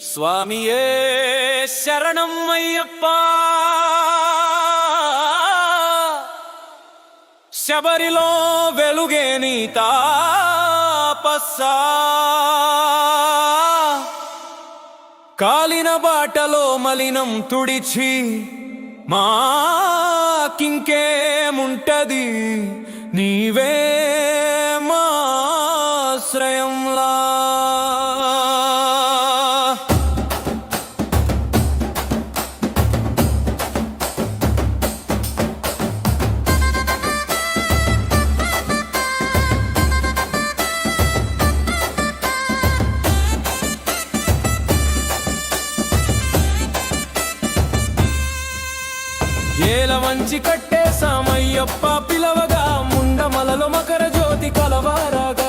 స్వామియే శరణం అయ్యప్ప. శబరిలో వెలుగే నీ తాపస్సా కాలిన బాటలో మలినం తుడిచి మాకింకేముంటది నీవే మాశ్రయంలా ఏల మంచి కట్టే సామయ్యప్ప పిలవగా ముండమలలో మకర జ్యోతి కలవారాగా.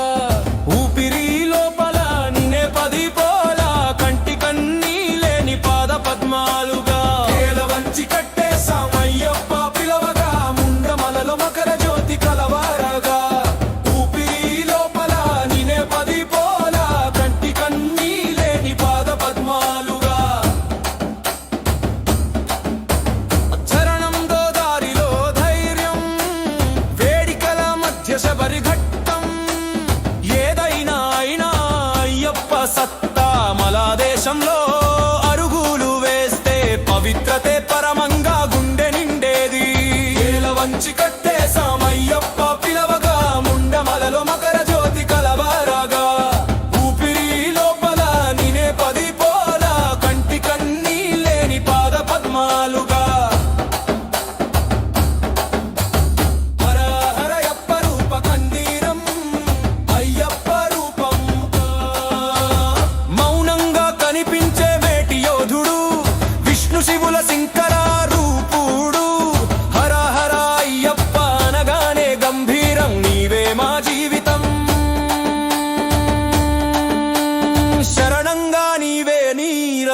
సత్తా మలా దేశంలో అరుగులు వేస్తే పవిత్రతే పరం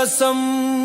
some